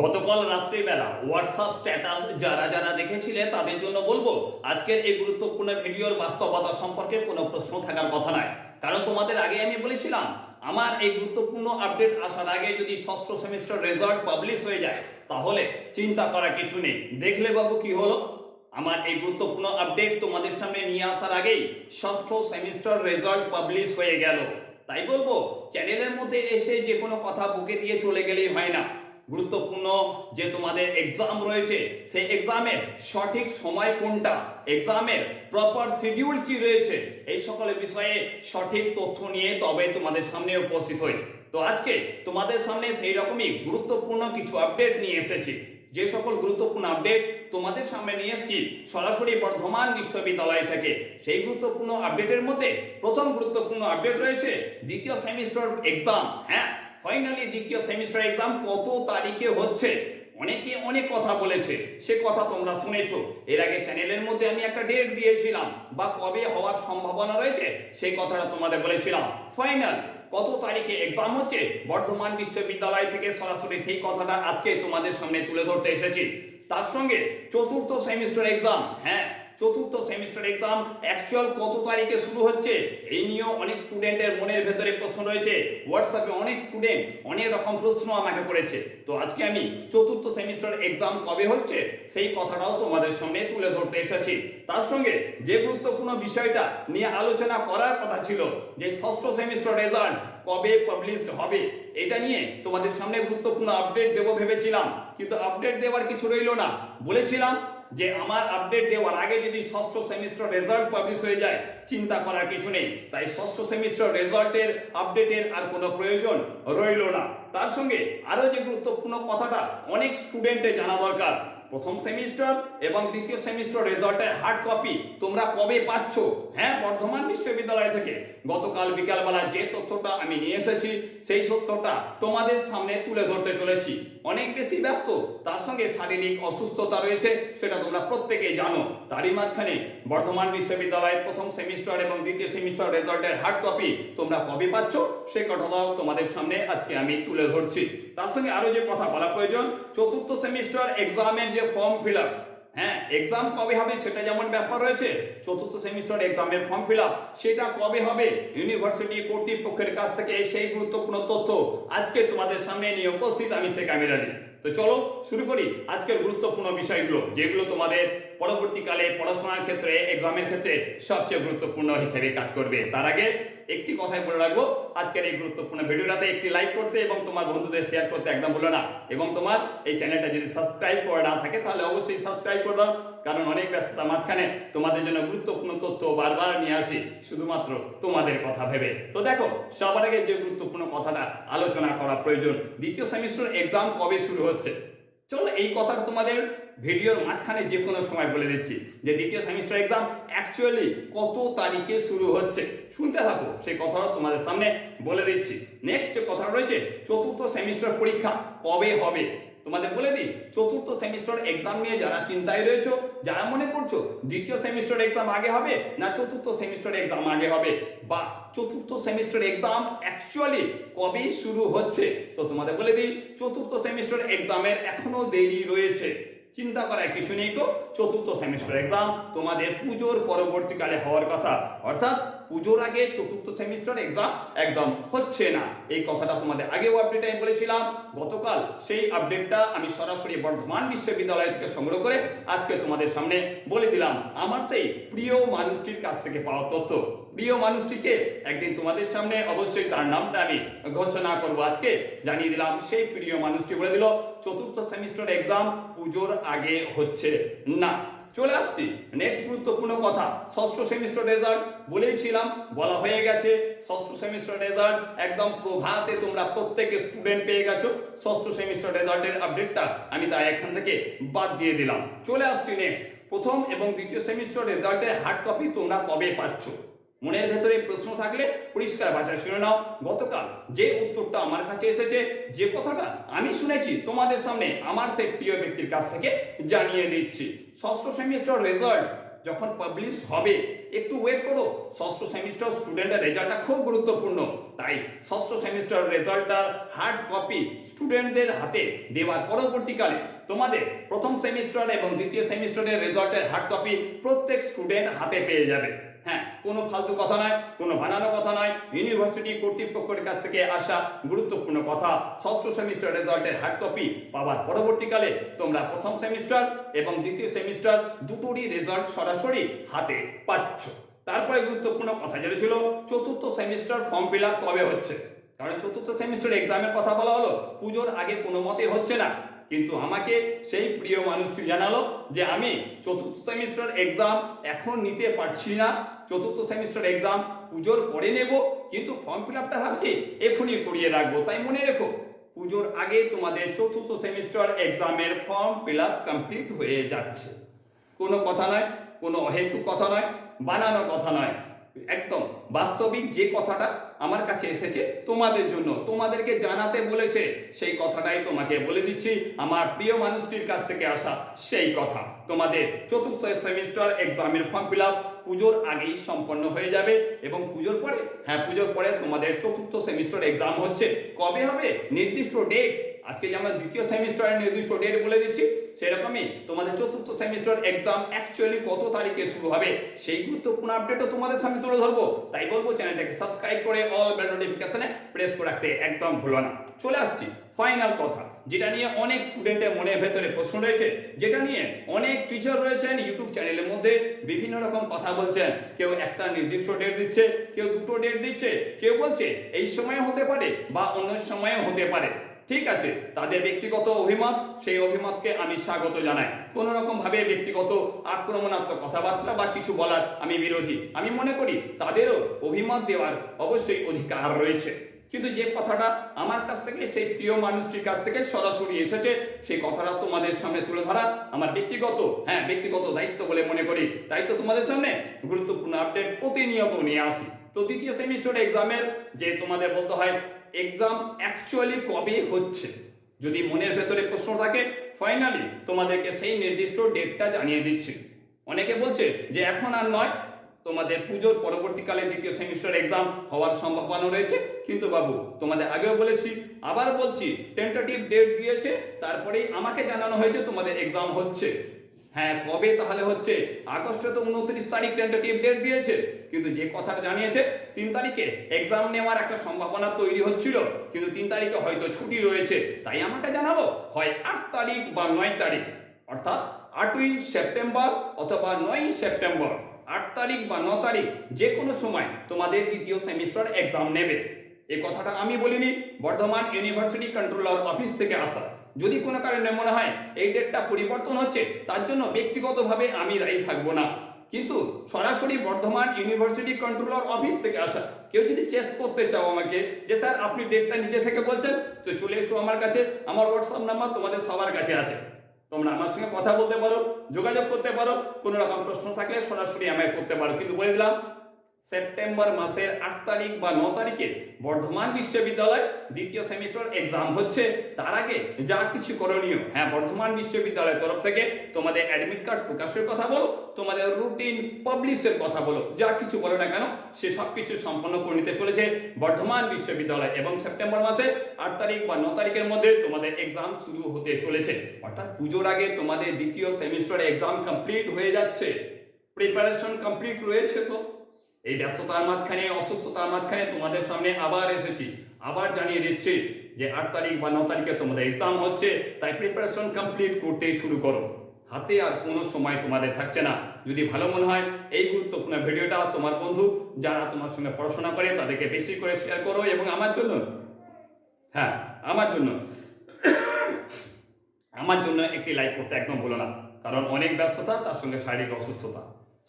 গতকাল রাত্রিবেলা WhatsApp status যারা যারা দেখেছিলে তাদের জন্য বলব, আজকের এই গুরুত্বপূর্ণ ভিডিওর বাস্তবতা সম্পর্কে কোনো প্রশ্ন থাকার কথা নয়। কারণ তোমাদের আগে আমি বলেছিলাম, আমার এই গুরুত্বপূর্ণ আপডেট আসার আগে যদি ষষ্ঠ সেমিস্টার রেজাল্ট পাবলিশ হয়ে যায়, তাহলে চিন্তা করা কিছু নেই। দেখলে বাবু কি হলো? আমার এই গুরুত্বপূর্ণ আপডেট তোমাদের সামনে নিয়ে আসার আগেই ষষ্ঠ সেমিস্টার রেজাল্ট পাবলিশ হয়ে গেল। তাই বলব চ্যানেলের মধ্যে এসে যে কোনো কথা বুকে দিয়ে চলে গেলেই হয় না। গুরুত্বপূর্ণ যে তোমাদের এক্সাম রয়েছে, সেই এক্সামের সঠিক সময় কোনটা? এক্সামের প্রপার শিডিউল কি রয়েছে? এই সকল বিষয়ে সঠিক তথ্য নিয়ে তবে তোমাদের সামনে উপস্থিত হই। তো আজকে তোমাদের সামনে সেই রকমই গুরুত্বপূর্ণ কিছু আপডেট নিয়ে এসেছি। যে সকল গুরুত্বপূর্ণ আপডেট তোমাদের সামনে নিয়ে এসেছি, সরাসরি বর্ধমান বিশ্ববিদ্যালয় থেকে। সেই গুরুত্বপূর্ণ আপডেটের মধ্যে প্রথম গুরুত্বপূর্ণ আপডেট রয়েছে, দ্বিতীয় সেমিস্টার এক্সাম হ্যাঁ ফাইনালি দ্বিতীয় সেমিস্টার এক্সাম কত তারিখে হচ্ছে? অনেকে অনেক কথা বলেছে। সে কথা তোমরা শুনেছো। এর আগে চ্যানেলের মধ্যে আমি একটা ডেট দিয়েছিলাম বা কবে হওয়ার সম্ভাবনা রয়েছে, সেই কথাটা তোমাদের বলেছিলাম। ফাইনাল কত তারিখে এক্সাম হচ্ছে? বর্ধমান বিশ্ববিদ্যালয় থেকে সরাসরি সেই কথাটা আজকে তোমাদের সামনে তুলে ধরতে এসেছি। তার সঙ্গে চতুর্থ সেমিস্টার এক্সাম হ্যাঁ চতুর্থ সেমিস্টার এক্সাম অ্যাকচুয়াল কত তারিখে শুরু হচ্ছে? এই নিয়েও অনেক স্টুডেন্টের মনের ভেতরে প্রশ্ন রয়েছে। হোয়াটসঅ্যাপে অনেক স্টুডেন্ট অনেক রকম প্রশ্ন আমাকে করেছে। তো আজকে আমি চতুর্থ সেমিস্টার এক্সাম কবে হচ্ছে, সেই কথাটাও তোমাদের সামনে তুলে ধরতে এসেছি। তার সঙ্গে যে গুরুত্বপূর্ণ বিষয়টা নিয়ে আলোচনা করার কথা ছিল, যে ষষ্ঠ সেমিস্টার রেজাল্ট কবে পাবলিশড হবে, এটা নিয়ে তোমাদের সামনে গুরুত্বপূর্ণ আপডেট দেবো ভেবেছিলাম। কিন্তু আপডেট দেওয়ার কিছু রইল না। বলেছিলাম যে আমার আপডেট দেওয়ার আগে যদি ষষ্ঠ সেমিস্টার রেজাল্ট পাবলিশ হয়ে যায়, চিন্তা করার কিছু নেই। তাই ষষ্ঠ সেমিস্টার রেজাল্টের আপডেটের আর কোনো প্রয়োজন রইল না। তার সঙ্গে আরও যে গুরুত্বপূর্ণ কথাটা, অনেক স্টুডেন্টে জানা দরকার। প্রথম সেমিস্টার এবং দ্বিতীয় সেমিস্টার রেজাল্টের হার্ড কপি তোমরা কবে পাচ্ছ? হ্যাঁ বর্ধমান বিশ্ববিদ্যালয় থেকে। গতকাল বিকালবেলা যে তথ্যটা আমি নিয়ে এসেছি, সেই তথ্যটা তোমাদের সামনে তুলে ধরতে চলেছি। অনেক বেশি ব্যস্ত, তার সঙ্গে শারীরিক অসুস্থতা রয়েছে, সেটা তোমরা প্রত্যেকেই জানো। তারই মাঝখানে বর্ধমান বিশ্ববিদ্যালয়ের প্রথম সেমিস্টার এবং দ্বিতীয় সেমিস্টার রেজাল্টের হার্ড কপি তোমরা কবে পাচ্ছ সেই কথাটাও তোমাদের সামনে আজকে আমি তুলে ধরছি। তার সঙ্গে আরও যে কথা বলা প্রয়োজন, চতুর্থ সেমিস্টার এক্সামের যে ফর্ম ফিল আপ হ্যাঁ এক্সাম কবে হবে সেটা যেমন ব্যাপার রয়েছে, চতুর্থ সেমিস্টার এক্সামের ফর্ম ফিল আপ সেটা কবে হবে? ইউনিভার্সিটি কর্তৃপক্ষের কাছ থেকে সেই গুরুত্বপূর্ণ তথ্য আজকে তোমাদের সামনে নিয়ে উপস্থিত আমি সে ক্যামেরালি তো চলো, শুরু করি আজকের গুরুত্বপূর্ণ বিষয়গুলো, যেগুলো তোমাদের পরবর্তীকালে পড়াশোনার ক্ষেত্রে এক্সামের ক্ষেত্রে সবচেয়ে গুরুত্বপূর্ণ হিসেবে কাজ করবে। তার আগে একটি কথাই বলে রাখব, আজকের এই গুরুত্বপূর্ণ ভিডিওটাতে একটি লাইক করতে এবং তোমার বন্ধুদের শেয়ার করতে একদম ভুলো না। এবং তোমার এই চ্যানেলটা যদি সাবস্ক্রাইব করে না থাকে, তাহলে অবশ্যই সাবস্ক্রাইব করে দাও, কারণ অনেক ব্যস্ততা মাঝখানে তোমাদের জন্য গুরুত্বপূর্ণ তথ্য বারবার নিয়ে আসি, শুধুমাত্র তোমাদের কথা ভেবে। তো দেখো, সবার আগে যে গুরুত্বপূর্ণ কথাটা আলোচনা করা প্রয়োজন, দ্বিতীয় সেমিস্টার এক্সাম কবে শুরু হচ্ছে? চলো এই কথাটা তোমাদের ভিডিওর মাঝখানে যে কোনো সময় বলে দিচ্ছি যে দ্বিতীয় সেমিস্টার এক্সাম অ্যাকচুয়ালি কত তারিখে শুরু হচ্ছে? শুনতে থাকো, সেই কথাটা তোমাদের সামনে বলে দিচ্ছি। নেক্সট যে কথা রয়েছে, চতুর্থ সেমিস্টার পরীক্ষা কবে হবে? তোমাদের বলে দিই, চতুর্থ সেমিস্টার এক্সাম নিয়ে যারা চিন্তায় রয়েছো, যারা মনে করছ দ্বিতীয় সেমিস্টার এক্সাম আগে হবে না চতুর্থ সেমিস্টার এক্সাম আগে হবে, বা চতুর্থ সেমিস্টার এক্সাম অ্যাকচুয়ালি কবে শুরু হচ্ছে? তো তোমাদের বলে দিই, চতুর্থ সেমিস্টার এক্সামের এখনও দেরি রয়েছে। চিন্তা করার কিছু নেই তো চতুর্থ সেমিস্টার এক্সাম তোমাদের পুজোর পরবর্তীকালে হওয়ার কথা। অর্থাৎ পুজোর আগে চতুর্থ সেমিস্টার এক্সাম একদম হচ্ছে না। এই কথাটা তোমাদের আগেও আপডেট আমি বলেছিলাম। গতকাল সেই আপডেটটা আমি সরাসরি বর্ধমান বিশ্ববিদ্যালয় থেকে সংগ্রহ করে আজকে তোমাদের সামনে বলে দিলাম। আমার সেই প্রিয় মানুষটির কাছ থেকে পাওয়া তথ্য। প্রিয় মানুষটিকে একদিন তোমাদের সামনে অবশ্যই তার নামটা আমি ঘোষণা করব আজকে। জানিয়ে দিলাম, সেই প্রিয় মানুষটি বলে দিল, চতুর্থ সেমিস্টার এক্সাম পুজোর আগে হচ্ছে না। চলে আসছি। নেক্সট গুরুত্বপূর্ণ কথা, ষষ্ঠ সেমিস্টার রেজাল্ট বলেইছিলাম বলা হয়ে গেছে, ষষ্ঠ সেমিস্টার রেজাল্ট একদম প্রভাতে তোমরা প্রত্যেকে স্টুডেন্ট পেয়ে গেছো। ষষ্ঠ সেমিস্টার রেজাল্টের আপডেটটা আমি তাই এখান থেকে বাদ দিয়ে দিলাম। চলে আসছি নেক্সট প্রথম এবং দ্বিতীয় সেমিস্টার রেজাল্টের হার্ড কপি তোমরা কবে পাচ্ছ? মনের ভেতরে প্রশ্ন থাকলে পরিষ্কার ভাষায় শুনে নাও। গতকাল যে উত্তরটা আমার কাছে এসেছে, যে কথাটা আমি শুনেছি তোমাদের সামনে আমার সেই প্রিয় ব্যক্তির কাছ থেকে জানিয়ে দিচ্ছি। ষষ্ঠ সেমিস্টার রেজাল্ট যখন পাবলিশ হবে, একটু ওয়েট করো। ষষ্ঠ সেমিস্টার স্টুডেন্টের রেজাল্টটা খুব গুরুত্বপূর্ণ। তাই ষষ্ঠ সেমিস্টার রেজাল্টটার হার্ড কপি স্টুডেন্টদের হাতে দেওয়ার পরবর্তীকালে তোমাদের প্রথম সেমিস্টার এবং দ্বিতীয় সেমিস্টারের রেজাল্টের হার্ড কপি প্রত্যেক স্টুডেন্ট হাতে পেয়ে যাবে। হ্যাঁ কোনো ফালতু কথা নয়, কোনো বানানো কথা নয়। ইউনিভার্সিটি কর্তৃপক্ষের কাছ থেকে আসা গুরুত্বপূর্ণ কথা ষষ্ঠ সেমিস্টার রেজাল্টের হার্ড কপি পাওয়ার পরবর্তীকালে তোমরা প্রথম সেমিস্টার এবং দ্বিতীয় সেমিস্টার দুটোরই রেজাল্ট সরাসরি হাতে পাচ্ছ। তারপরে গুরুত্বপূর্ণ কথা যেটা ছিল, চতুর্থ সেমিস্টার ফর্ম ফিল আপ কবে হচ্ছে? কারণ চতুর্থ সেমিস্টার এক্সামের কথা বলা হলো, পুজোর আগে কোনো মতে হচ্ছে না। কিন্তু আমাকে সেই প্রিয় মানুষটি জানালো যে আমি চতুর্থ সেমিস্টার এক্সাম এখন নিতে পারছি না। চতুর্থ সেমিস্টার এক্সাম পুজোর পরে নেব, কিন্তু ফর্ম ফিল আপটা ভাবছি এখনই করিয়ে রাখব। তাই মনে রেখো, পুজোর আগে তোমাদের চতুর্থ সেমিস্টার এক্সামের ফর্ম ফিল আপ কমপ্লিট হয়ে যাচ্ছে। কোনো কথা নয়, কোনো অহেতুক কথা নয়, বানানো কথা নয়। একদম বাস্তবিক যে কথাটা আমার কাছে এসেছে তোমাদের জন্য, তোমাদেরকে জানাতে বলেছে, সেই কথাটাই তোমাকে বলে দিচ্ছি। আমার প্রিয় মানুষটির কাছ থেকে আসা সেই কথা। তোমাদের চতুর্থ সেমিস্টার এক্সামের ফর্ম ফিল আপ পুজোর আগেই সম্পন্ন হয়ে যাবে এবং পুজোর পরে হ্যাঁ পুজোর পরে তোমাদের চতুর্থ সেমিস্টার এক্সাম হচ্ছে। কবে হবে? নির্দিষ্ট ডেট আজকে যে আমরা দ্বিতীয় সেমিস্টারের নির্দিষ্ট ডেট বলে দিচ্ছি, সেরকমই তোমাদের চতুর্থ সেমিস্টার এক্সাম অ্যাকচুয়ালি কত তারিখে শুরু হবে, সেই গুরুত্বপূর্ণ আপডেটও তোমাদের সামনে তুলে ধরবো। তাই বলব চ্যানেলটাকে সাবস্ক্রাইব করে অল বেল নোটিফিকেশনে প্রেস করে রাখতে একদম ভুলো না। চলে আসছি ফাইনাল কথা, যেটা নিয়ে অনেক স্টুডেন্টের মনের ভেতরে প্রশ্ন রয়েছে, যেটা নিয়ে অনেক টিচার রয়েছেন ইউটিউব চ্যানেলের মধ্যে বিভিন্ন রকম কথা বলছেন। কেউ একটা নির্দিষ্ট ডেট দিচ্ছে, কেউ দুটো ডেট দিচ্ছে, কেউ বলছে এই সময় হতে পারে বা অন্য সময়ে হতে পারে। ঠিক আছে, তাদের ব্যক্তিগত অভিমত, সেই অভিমতকে আমি স্বাগত জানাই। কোন রকম ভাবে ব্যক্তিগত আক্রমণাত্মক কথাবার্তা বা কিছু বলার আমি বিরোধী। আমি মনে করি তাদেরও অভিমত দেওয়ার অবশ্যই অধিকার রয়েছে। কিন্তু যে কথাটা আমার কাছ থেকে, সেই প্রিয় মানুষটির কাছ থেকে সরাসরি এসেছে, সেই কথাটা তোমাদের সামনে তুলে ধরা আমার ব্যক্তিগত হ্যাঁ ব্যক্তিগত দায়িত্ব বলে মনে করি। তাই তো তোমাদের সামনে গুরুত্বপূর্ণ আপডেট প্রতিনিয়ত নিয়ে আসি। তো দ্বিতীয় সেমিস্টার এক্সামের যে তোমাদের বলতে হয় এক্সাম অ্যাকচুয়ালি কবে হচ্ছে? যদি মনের ভেতরে প্রশ্ন থাকে ফাইনালি তোমাদেরকে সেই নির্দিষ্ট ডেটটা জানিয়ে দিচ্ছি। অনেকে বলছে যে এখন আর নয়, তোমাদের পুজোর পরবর্তীকালে দ্বিতীয় সেমিস্টার এক্সাম হওয়ার সম্ভাবনা রয়েছে। কিন্তু বাবু, তোমাদের আগেও বলেছি, আবার বলছি টেন্টেটিভ ডেট দিয়েছে, তারপরেই আমাকে জানানো হয়েছে তোমাদের এক্সাম হচ্ছে। হ্যাঁ কবে? তাহলে হচ্ছে আগস্টে তো উনত্রিশ তারিখ টেন্টেটিভ ডেট দিয়েছে। কিন্তু যে কথাটা জানিয়েছে, তিন তারিখে এক্সাম নেওয়ার একটা সম্ভাবনা তৈরি হচ্ছিল, কিন্তু তিন তারিখে হয়তো ছুটি রয়েছে। তাই আমাকে জানালো, হয় আট তারিখ বা নয় তারিখ। অর্থাৎ আটই সেপ্টেম্বর অথবা নয়ই সেপ্টেম্বর। আট তারিখ বা ন তারিখ যে কোনো সময় তোমাদের দ্বিতীয় সেমিস্টার এক্সাম নেবে। এই কথাটা আমি বলিনি, বর্ধমান ইউনিভার্সিটি কন্ট্রোলার অফিস থেকে আসা। যদি কোনো কারণে মনে হয় এই ডেটটা পরিবর্তন হচ্ছে, তার জন্য ব্যক্তিগতভাবে আমি দায়ী থাকব না। কিন্তু সরাসরি বর্ধমান ইউনিভার্সিটি কন্ট্রোলার অফিস থেকে আসা, কেউ যদি চেস করতে চাও আমাকে যে, স্যার, আপনি ডেটটা নিজে থেকে বলছেন? তো চলে এসো আমার কাছে, আমার হোয়াটসঅ্যাপ নাম্বার তোমাদের সবার কাছে আছে। তোমরা আমার সঙ্গে কথা বলতে পারো, যোগাযোগ করতে পারো, কোনো রকম প্রশ্ন থাকলে সরাসরি আমায় করতে পারো। কিন্তু বলে দিলাম সেপ্টেম্বর মাসের আট তারিখ বা ন তারিখে বর্ধমান বিশ্ববিদ্যালয় দ্বিতীয় সেমিস্টার এক্সাম হচ্ছে। তার আগে যা কিছু করণীয় হ্যাঁ বর্ধমান বিশ্ববিদ্যালয়ের তরফ থেকে তোমাদের অ্যাডমিট কার্ড প্রকাশের কথা বলো, তোমাদের রুটিন পাবলিশের কথা বলো, যা কিছু বলো না কেন, সে সব কিছু সম্পন্ন করে নিতে চলেছে বর্ধমান বিশ্ববিদ্যালয়। এবং সেপ্টেম্বর মাসে আট তারিখ বা ন তারিখের মধ্যে তোমাদের এক্সাম শুরু হতে চলেছে। অর্থাৎ পুজোর আগে তোমাদের দ্বিতীয় সেমিস্টার এক্সাম কমপ্লিট হয়ে যাচ্ছে। প্রিপারেশন কমপ্লিট রয়েছে তো? এই ব্যস্ততার মাঝখানে, অসুস্থতার মাঝখানে তোমাদের সামনে আবার এসেছি। আবার জানিয়ে দিচ্ছি যে আট তারিখ বা ন তারিখে তোমাদের এক্সাম হচ্ছে, তাই প্রিপারেশন কমপ্লিট করতেই শুরু করো। হাতে আর কোনো সময় তোমাদের থাকছে না। যদি ভালো মনে হয়, এই গুরুত্বপূর্ণ ভিডিওটা তোমার বন্ধু যারা তোমার সঙ্গে পড়াশোনা করে, তাদেরকে বেশি করে শেয়ার করো এবং আমার জন্য হ্যাঁ আমার জন্য আমার জন্য একটি লাইক করতে একদম বলো না। কারণ অনেক ব্যস্ততা, তার সঙ্গে শারীরিক অসুস্থতা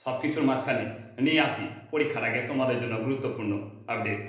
সব কিছুর মাঝখানে। নিয়ে আসি। পরীক্ষার আগে তোমাদের জন্য গুরুত্বপূর্ণ আপডেট